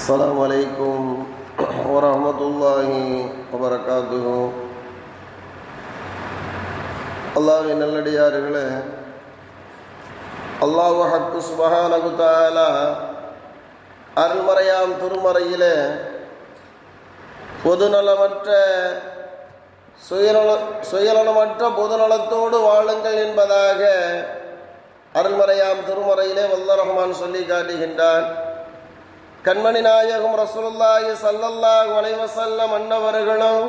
السلام عليكم ورحمة الله وبركاته அல்லாவின் நல்லடியார்களே அல்லாஹ் ஹக்கு சுபஹானகு தஆலா அருள்மறையாம் திருமறையிலே பொதுநலமற்ற சுயநல சுயநலமற்ற பொதுநலத்தோடு வாழுங்கள் என்பதாக அருள்மறையாம் திருமறையிலே வல்ல ரஹ்மான் சொல்லி காட்டுகின்றான் கண்மணி நாயகம் ரசூலுல்லாஹி சல்லல்லாஹ் அலைஹி அன்னவர்களும்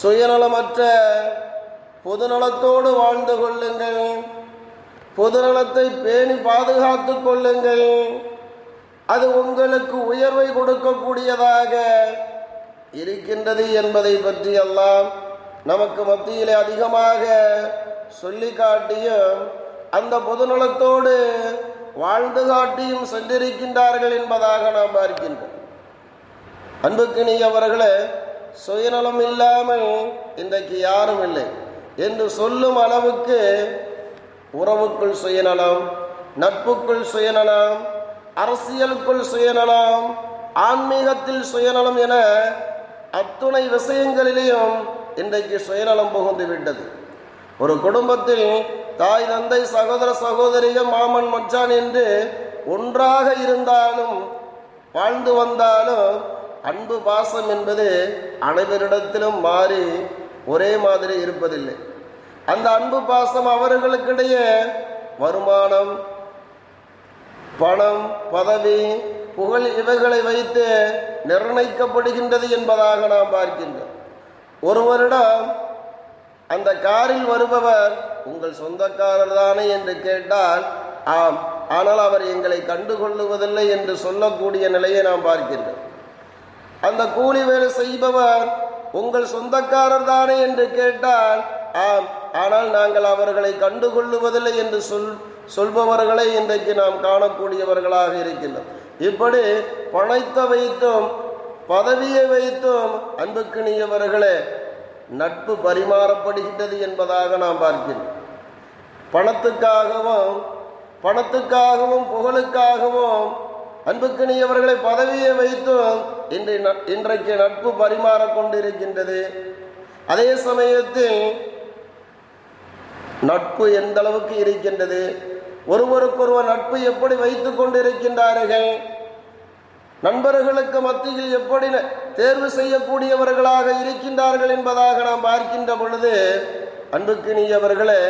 சுயநலமற்ற பொதுநலத்தோடு வாழ்ந்து கொள்ளுங்கள். பொதுநலத்தை பேணி பாதுகாத்து கொள்ளுங்கள். அது உங்களுக்கு உயர்வை கொடுக்கக்கூடியதாக இருக்கின்றது என்பதை பற்றி எல்லாம் நமக்கு மத்தியிலே அதிகமாக சொல்லி காட்டியும் அந்த பொதுநலத்தோடு வாழ்ந்து காட்டியும் சென்றிருக்கின்றார்கள் என்பதாக நாம் பார்க்கின்றோம் அன்புக்கு நீ அவர்களே சுயநலம் இல்லாமல் இன்றைக்கு யாரும் இல்லை. என்று சொல்லும் அளவுக்கு உறவுக்குள் சுயநலம் நட்புக்குள் சுயநலம் அரசியலுக்குள் சுயநலம் ஆன்மீகத்தில் சுயநலம் என அத்துணை விஷயங்களிலேயும் இன்றைக்கு சுயநலம் புகுந்து விட்டது. ஒரு குடும்பத்தில் தாய் தந்தை சகோதர சகோதரிகள் மாமன் மச்சான் என்று ஒன்றாக இருந்தாலும் வாழ்ந்து வந்தாலும் அன்பு பாசம் என்பது அனைவரிடத்திலும் மாறி ஒரே மாதிரி இருப்பதில்லை. அந்த அன்பு பாசம் அவர்களுக்கிடையே வருமானம் பணம் பதவி புகழ் இவைகளை வைத்து நிர்ணயிக்கப்படுகின்றது என்பதாக நாம் பார்க்கின்றோம். ஒருவரிடம் அந்த காரில் வருபவர் உங்கள் சொந்தக்காரர் தானே என்று கேட்டால் ஆம் ஆனால் அவர் எங்களை கண்டுகொள்ளுவதில்லை என்று சொல்லக்கூடிய நிலையை நாம் பார்க்கின்றோம் அந்த கூலி வேலை செய்பவர் உங்கள் சொந்தக்காரர் தானே என்று கேட்டால் ஆம் ஆனால் நாங்கள் அவர்களை கண்டுகொள்ளுவதில்லை என்று சொல் சொல்பவர்களை இன்றைக்கு நாம் காணக்கூடியவர்களாக இருக்கின்றோம். இப்படி பணத்தை வைத்தும் பதவியை வைத்தும் அன்புக்கினியவர்களே நட்பு பரிமாறப்படுகின்றது என்பதாக நாம் பார்க்கிறோம். பணத்துக்காகவும் பணத்துக்காகவும் புகழுக்காகவும் அன்புக்கினியவர்களை பதவியை வைத்தும் இன்று இன்றைக்கு நட்பு பரிமாறக்கொண்டிருக்கின்றது அதே சமயத்தில் நட்பு எந்த அளவுக்கு இருக்கின்றது? ஒருவருக்கொருவர் நட்பு எப்படி வைத்துக் கொண்டிருக்கின்றார்கள்? நண்பர்களுக்கு மத்தியில் எப்படி தேர்வு செய்யக்கூடியவர்களாக இருக்கின்றார்கள் என்பதாக நாம் பார்க்கின்ற பொழுது அன்புக்கினியவர்களே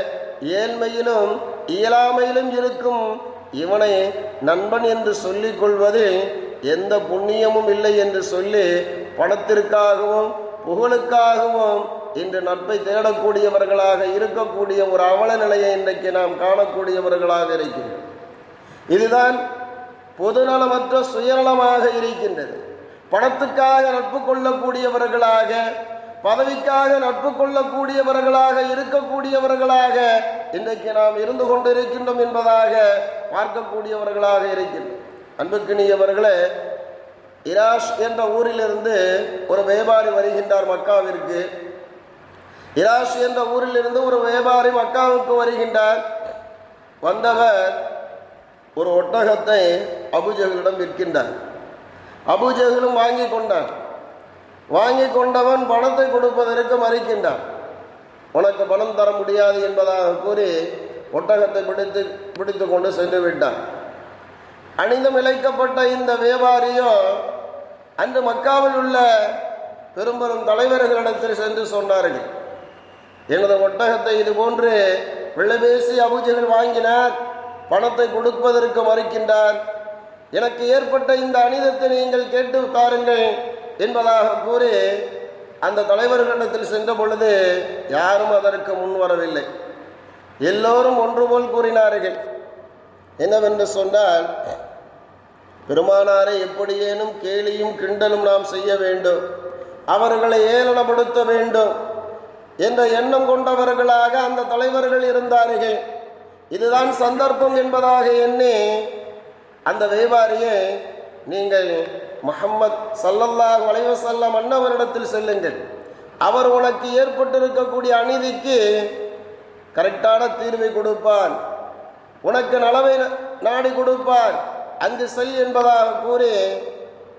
ஏழ்மையிலும் இயலாமையிலும் இருக்கும் இவனை நண்பன் என்று சொல்லிக் கொள்வதில் எந்த புண்ணியமும் இல்லை என்று சொல்லி பணத்திற்காகவும் புகழுக்காகவும் இன்று நட்பை தேடக்கூடியவர்களாக இருக்கக்கூடிய ஒரு அவல நிலையை இன்றைக்கு நாம் காணக்கூடியவர்களாக இருக்கின்றோம். இதுதான் பொதுநலமற்ற சுயநலமாக இருக்கின்றது. பணத்துக்காக நட்பு கொள்ளக்கூடியவர்களாக பதவிக்காக நட்பு கொள்ளக்கூடியவர்களாக இருக்கக்கூடியவர்களாக இன்றைக்கு நாம் இருந்து கொண்டிருக்கின்றோம் என்பதாக பார்க்கக்கூடியவர்களாக இருக்கின்றோம். அன்புக்கினியவர்களே இராஷ் என்ற ஊரிலிருந்து ஒரு வியாபாரி வருகின்றார் மக்காவிற்கு. இராஷ் என்ற ஊரிலிருந்து ஒரு வியாபாரி மக்காவுக்கு வருகின்றார். வந்தவர் ஒரு ஒட்டகத்தை அபுஜகளிடம் விற்கின்றார். அபுஜகளும் வாங்கி கொண்டார். வாங்கி கொண்டவன் பணத்தை கொடுப்பதற்கு மறுக்கின்றான் உனக்கு பணம் தர முடியாது என்பதாக கூறி ஒட்டகத்தை பிடித்து பிடித்து கொண்டு சென்று விட்டான் அணிந்து இழைக்கப்பட்ட இந்த வியாபாரியும் அன்று மக்காவில் உள்ள பெரும்பெரும் தலைவர்களிடத்தில் சென்று சொன்னார்கள். எனது ஒட்டகத்தை இது போன்று வெள்ளபேசி அபூஜைகள் வாங்கினார் பணத்தை கொடுப்பதற்கு மறுக்கின்றார் எனக்கு ஏற்பட்ட இந்த அனிதத்தை நீங்கள் கேட்டு பாருங்கள். என்பதாக கூறி அந்த தலைவர்களிடத்தில் சென்ற பொழுது யாரும் அதற்கு முன் வரவில்லை. எல்லோரும் ஒன்று போல் கூறினார்கள். என்னவென்று சொன்னால் பெருமானாரை எப்படியேனும் கேலியும் கிண்டலும் நாம் செய்ய வேண்டும். அவர்களை ஏளனப்படுத்த வேண்டும் என்ற எண்ணம் கொண்டவர்களாக அந்த தலைவர்கள் இருந்தார்கள். இதுதான் சந்தர்ப்பம் என்பதாக எண்ணி அந்த வியாபாரியை நீங்கள் முகம்மத் சல்லல்லாஹ் வலைவசல்லம் அன்னவரிடத்தில் செல்லுங்கள். அவர் உனக்கு ஏற்பட்டிருக்கக்கூடிய அநீதிக்கு கரெக்டான தீர்வை கொடுப்பான் உனக்கு நலவை நாடி கொடுப்பான் அங்கு செல் என்பதாக கூறி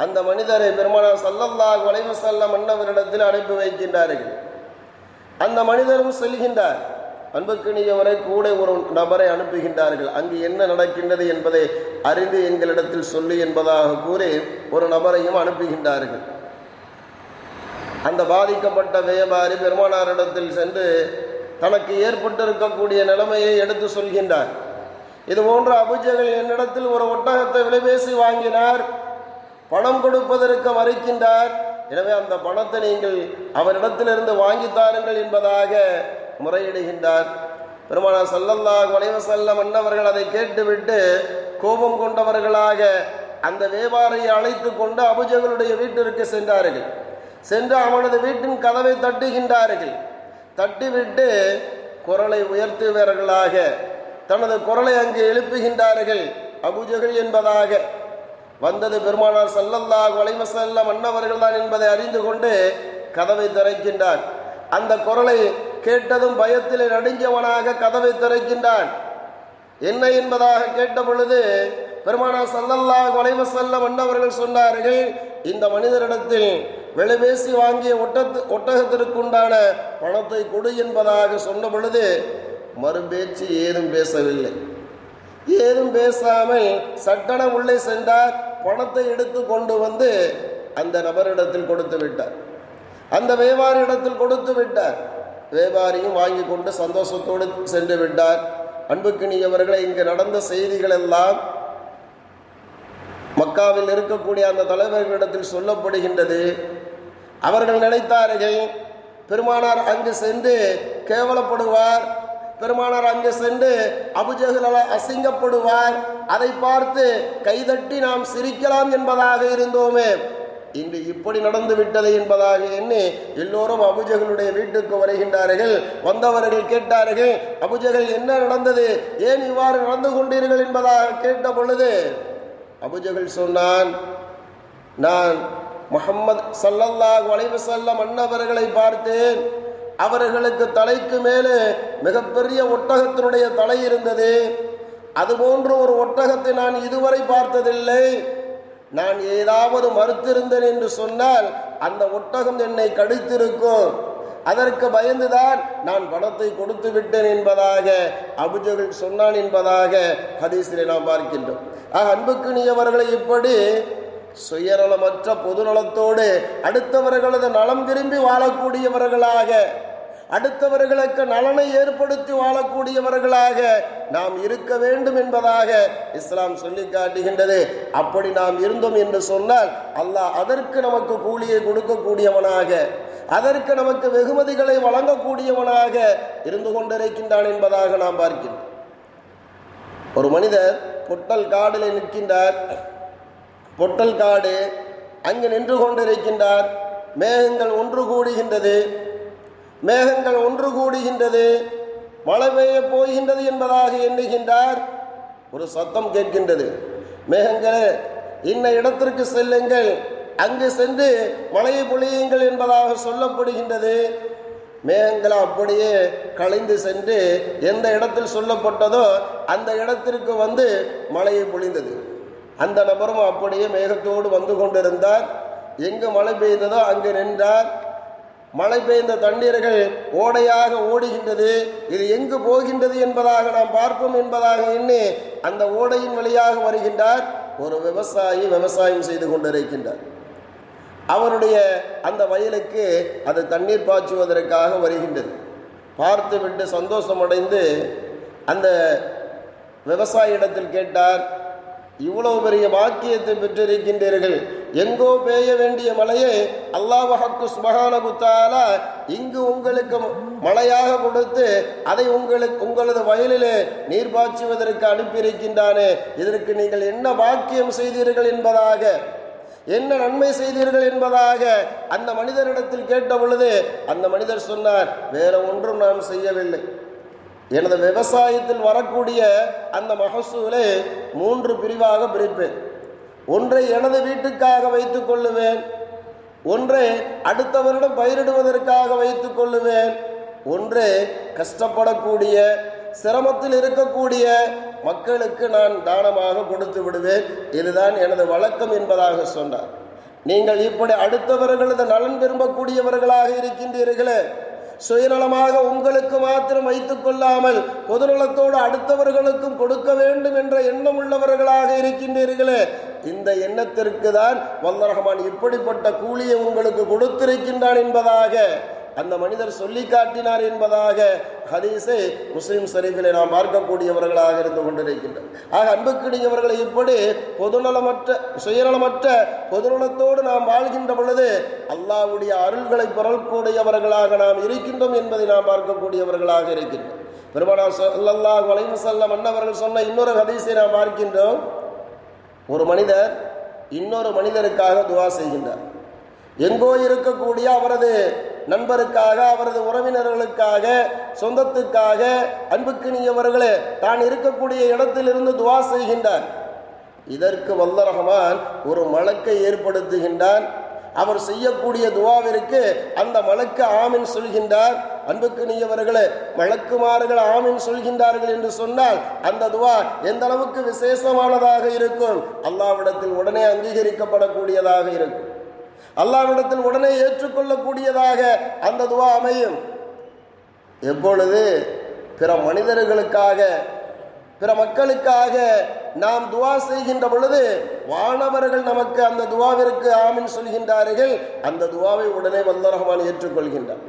அந்த மனிதரை பெருமானார் சல்லல்லாஹு அலைஹி வஸல்லம் அன்னவரிடத்தில் அனுப்பி வைக்கின்றார்கள். அந்த மனிதரும் செல்கின்றார். அன்புக்கினியவரை கூட ஒரு நபரை அனுப்புகின்றார்கள். அங்கு என்ன நடக்கின்றது என்பதை அறிந்து எங்களிடத்தில் சொல்லு என்பதாக கூறி ஒரு நபரையும் அனுப்புகின்றார்கள். அந்த பாதிக்கப்பட்ட வியாபாரி பெருமானாரிடத்தில் சென்று தனக்கு ஏற்பட்டிருக்கக்கூடிய நிலைமையை எடுத்து சொல்கின்றார். இது போன்ற அபுஜகள் என்னிடத்தில் ஒரு ஒட்டகத்தை விலைபேசி வாங்கினார். பணம் கொடுப்பதற்கு மறுக்கின்றார். எனவே அந்த பணத்தை நீங்கள் அவரிடத்திலிருந்து வாங்கித்தாருங்கள் என்பதாக முறையிடுகின்றார். பெருமானார் சல்லல்லா அலைஹி வஸல்லம் அன்னவர்கள் அதை கேட்டுவிட்டு கோபம் கொண்டவர்களாக அந்த வியாபாரியை அழைத்து கொண்டு அபுஜகளுடைய வீட்டிற்கு சென்றார்கள். சென்று அவனது வீட்டின் கதவை தட்டுகின்றார்கள். தட்டிவிட்டு குரலை உயர்த்துவர்களாக தனது குரலை அங்கு எழுப்புகின்றார்கள். அபுஜகள் என்பதாக வந்தது பெருமானார் சல்லல்லாஹு அலைஹி செல்ல மன்னவர்கள் தான் என்பதை அறிந்து கொண்டு கதவை திறக்கின்றார். அந்த குரலை கேட்டதும் பயத்திலே நடுங்கியவனாக கதவை திறக்கின்றான். என்ன என்பதாக கேட்ட பொழுது பெருமானா சல்லல்லா கொலைவ வஸல்லம் அன்னவர்கள் சொன்னார்கள் இந்த மனிதரிடத்தில் விலைபேசி வாங்கிய ஒட்டத்து ஒட்டகத்திற்குண்டான பணத்தை கொடு என்பதாக சொன்ன பொழுது மறுபேச்சு ஏதும் பேசவில்லை. ஏதும் பேசாமல் சட்டன உள்ளே சென்றார் பணத்தை எடுத்து கொண்டு வந்து அந்த நபரிடத்தில் கொடுத்து விட்டார். அந்த வியாபாரியிடத்தில் கொடுத்து விட்டார். வியாபாரியும் வாங்கி கொண்டு சந்தோஷத்தோடு சென்று விட்டார். அன்புக்கினியவர்களை இங்கு நடந்த செய்திகள் எல்லாம் மக்காவில் இருக்கக்கூடிய அந்த தலைவர்களிடத்தில் சொல்லப்படுகின்றது. அவர்கள் நினைத்தார்கள் பெருமானார் அங்கு சென்று கேவலப்படுவார் பெருமானார் அங்கு சென்று அபுஜகலால் அசிங்கப்படுவார் அதை பார்த்து கைதட்டி நாம் சிரிக்கலாம் என்பதாக இருந்தோமே. இன்று இப்படி நடந்து விட்டது என்பதாக எண்ணி எல்லோரும் அபுஜகளுடைய வீட்டுக்கு வருகின்றார்கள். வந்தவர்கள் கேட்டார்கள் அபுஜகள் என்ன நடந்தது? ஏன் இவ்வாறு நடந்து கொண்டீர்கள் என்பதாக கேட்ட பொழுது அபுஜகள் சொன்னான் நான் முகம்மது சல்லல்லாஹ் வளைவு செல்ல அன்னவர்களை பார்த்தேன். அவர்களுக்கு தலைக்கு மேலே மிகப்பெரிய ஒட்டகத்தினுடைய தலை இருந்தது. அதுபோன்று ஒரு ஒட்டகத்தை நான் இதுவரை பார்த்ததில்லை. நான் ஏதாவது மறுத்திருந்தேன் என்று சொன்னால் அந்த ஒட்டகம் என்னை கடித்திருக்கும். அதற்கு பயந்துதான் நான் பணத்தை கொடுத்து விட்டேன் என்பதாக அபுஜகள் சொன்னான் என்பதாக ஹதீஸிலே நாம் பார்க்கின்றோம். ஆக அன்புக்குரியவர்களை இப்படி சுயநலமற்ற பொதுநலத்தோடு அடுத்தவர்களது நலம் விரும்பி வாழக்கூடியவர்களாக அடுத்தவர்களுக்கு நலனை ஏற்படுத்தி வாழக்கூடியவர்களாக நாம் இருக்க வேண்டும் என்பதாக இஸ்லாம் சொல்லி காட்டுகின்றது. அப்படி நாம் இருந்தோம் என்று சொன்னால் அல்லாஹ் அதற்கு நமக்கு கூலியை கொடுக்கக்கூடியவனாக அதற்கு நமக்கு வெகுமதிகளை வழங்கக்கூடியவனாக இருந்து கொண்டிருக்கின்றான் என்பதாக நாம் பார்க்கின்றோம். ஒரு மனிதர் பொட்டல் காடில் நிற்கின்றார். பொட்டல் காடு அங்கு நின்று கொண்டிருக்கின்றார். மேகங்கள் ஒன்று கூடுகின்றது. மேகங்கள் ஒன்று கூடுகின்றது மழை பெய்ய போகின்றது என்பதாக எண்ணுகின்றார். ஒரு சத்தம் கேட்கின்றது. மேகங்களே இன்ன இடத்திற்கு செல்லுங்கள். அங்கு சென்று மழையை பொழியுங்கள் என்பதாக சொல்லப்படுகின்றது. மேகங்கள் அப்படியே கலைந்து சென்று எந்த இடத்தில் சொல்லப்பட்டதோ அந்த இடத்திற்கு வந்து மழையை பொழிந்தது. அந்த நபரும் அப்படியே மேகத்தோடு வந்து கொண்டிருந்தார். எங்கு மழை பெய்ததோ அங்கு நின்றார். மழை பெய்ந்த தண்ணீர்கள் ஓடையாக ஓடுகின்றது. இது எங்கு போகின்றது என்பதாக நாம் பார்ப்போம் என்பதாக எண்ணி அந்த ஓடையின் வழியாக வருகின்றார். ஒரு விவசாயி விவசாயம் செய்து கொண்டிருக்கின்றார். அவருடைய அந்த வயலுக்கு அது தண்ணீர் பாய்ச்சுவதற்காக வருகின்றது. பார்த்துவிட்டு சந்தோஷமடைந்து அந்த விவசாயியிடத்தில் கேட்டார் இவ்வளவு பெரிய பாக்கியத்தை பெற்றிருக்கின்றீர்கள். எங்கோ பெய்ய வேண்டிய மழையை அல்லாஹக்கு சுபகானகுத்தாலா இங்கு உங்களுக்கு மழையாக கொடுத்து அதை உங்களுக்கு உங்களது வயலிலே நீர் பாய்ச்சுவதற்கு அனுப்பியிருக்கின்றானே. இதற்கு நீங்கள் என்ன பாக்கியம் செய்தீர்கள் என்பதாக என்ன நன்மை செய்தீர்கள் என்பதாக அந்த மனிதரிடத்தில் கேட்ட பொழுது அந்த மனிதர் சொன்னார் வேற ஒன்றும் நான் செய்யவில்லை. எனது விவசாயத்தில் வரக்கூடிய அந்த மகசூலை மூன்று பிரிவாக பிரிப்பேன். ஒன்றை எனது வீட்டுக்காக வைத்துக் கொள்ளுவேன். ஒன்றை அடுத்த வருடம் பயிரிடுவதற்காக வைத்துக் கொள்ளுவேன். ஒன்று கஷ்டப்படக்கூடிய சிரமத்தில் இருக்கக்கூடிய மக்களுக்கு நான் தானமாக கொடுத்து விடுவேன். இதுதான் எனது வழக்கம் என்பதாக சொன்னார். நீங்கள் இப்படி அடுத்தவர்களது நலன் விரும்பக்கூடியவர்களாக இருக்கின்றீர்களே. சுயநலமாக உங்களுக்கு மாத்திரம் வைத்துக் கொள்ளாமல் பொதுநலத்தோடு அடுத்தவர்களுக்கும் கொடுக்க வேண்டும் என்ற எண்ணம் உள்ளவர்களாக இருக்கின்றீர்களே. இந்த எண்ணத்திற்கு தான் வல்லரஹமான் இப்படிப்பட்ட கூலியை உங்களுக்கு கொடுத்திருக்கின்றான் என்பதாக அந்த மனிதர் சொல்லி காட்டினார் என்பதாக ஹதீஸை முஸ்லீம் சரிகளை நாம் பார்க்கக்கூடியவர்களாக இருந்து கொண்டிருக்கின்றோம். ஆக அன்புக்கினியவர்களை இப்படி பொதுநலமற்ற சுயநலமற்ற பொதுநலத்தோடு நாம் வாழ்கின்ற பொழுது அல்லாவுடைய அருள்களை பெறக்கூடியவர்களாக நாம் இருக்கின்றோம் என்பதை நாம் பார்க்கக்கூடியவர்களாக இருக்கின்றோம். பெருமானார் சொல்லல்லா அலைஹி செல்ல அன்னவர்கள் சொன்ன இன்னொரு ஹதீஸை நாம் பார்க்கின்றோம். ஒரு மனிதர் இன்னொரு மனிதருக்காக துவா செய்கின்றார். எங்கோ இருக்கக்கூடிய அவரது நண்பருக்காக அவரது உறவினர்களுக்காக சொந்தத்துக்காக அன்புக்கு நீங்கவர்களே தான் இருக்கக்கூடிய இடத்திலிருந்து துவா செய்கின்றார். இதற்கு வல்ல ரஹமான் ஒரு மலக்கை ஏற்படுத்துகின்றான். அவர் செய்யக்கூடிய துவாவிற்கு அந்த மலக்கு ஆமின் சொல்கின்றார். அன்புக்கு நீயவர்களே மலக்குமார்கள் ஆமின் சொல்கின்றார்கள் என்று சொன்னால் அந்த துவா எந்த அளவுக்கு விசேஷமானதாக இருக்கும்? அல்லாவிடத்தில் உடனே அங்கீகரிக்கப்படக்கூடியதாக இருக்கும். அல்லாவிடத்தில் உடனே ஏற்றுக்கொள்ளக்கூடியதாக அந்த துவா அமையும். எப்பொழுது பிற மனிதர்களுக்காக பிற மக்களுக்காக நாம் துவா செய்கின்ற பொழுது வானவர்கள் நமக்கு அந்த துவாவிற்கு ஆமின் சொல்கின்றார்கள். அந்த துவாவை உடனே வல்ல ரஹ்மான் ஏற்றுக்கொள்கின்றார்.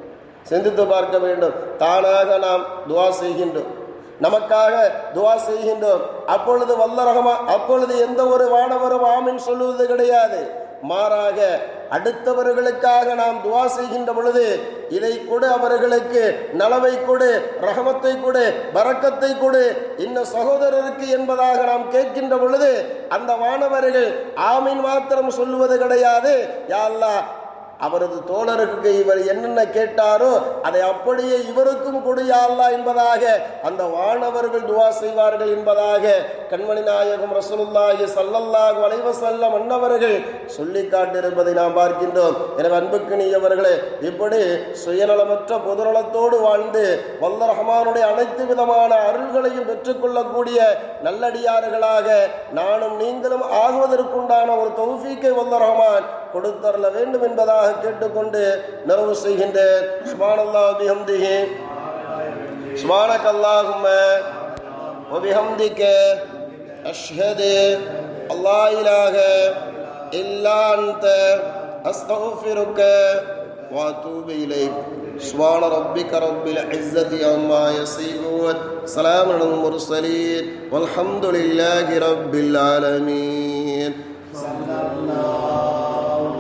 சிந்தித்து பார்க்க வேண்டும். தானாக நாம் துவா செய்கின்றோம். நமக்காக துவா செய்கின்றோம். அப்பொழுது வல்ல ரகமா அப்பொழுது எந்த ஒரு வானவரும் ஆமின் சொல்லுவது கிடையாது. மாறாக அடுத்தவர்களுக்காக நாம் துவா செய்கின்ற பொழுது இதை கொடு அவர்களுக்கு நலவை கொடு ரகமத்தை கொடு பறக்கத்தை கொடு. இன்ன சகோதரருக்கு என்பதாக நாம் கேட்கின்ற பொழுது அந்த மாணவர்கள் ஆமீன் மாத்திரம் சொல்லுவது கிடையாது. யாழ்லா அவரது தோழருக்கு இவர் என்னென்ன கேட்டாரோ அதை அப்படியே இவருக்கும் கொடு என்பதாக அந்த வானவர்கள் துவா செய்வார்கள் என்பதாக கண்மணி நாயகம் ரசூலுல்லாஹி சல்லல்லாஹு அலைஹி வஸல்லம் அன்னவர்கள் சொல்லி காட்டியிருப்பதை நாம் பார்க்கின்றோம். எனவே அன்புக்கினியவர்களே இப்படி சுயநலமற்ற பொதுநலத்தோடு வாழ்ந்து வல்ல ரஹமானுடைய அனைத்து விதமான அருள்களையும் பெற்றுக்கொள்ளக்கூடிய நல்லடியார்களாக நானும் நீங்களும் ஆகுவதற்குண்டான ஒரு தௌஃபீக்கை வல்ல ரஹமான் கொடுத்தரல வேண்டும் என்பதாக கேட்டுக்கொண்டு நிறைவு செய்கின்றேன் சுபானல்லா பிஹம்திஹி சுபானக் அல்லாஹும்ம وبحمدك أشهد الله إله إلا أنت أستغفرك وأتوب إليك سبحان ربك رب العزة عما يصفون سلام على المرسلين والحمد لله رب العالمين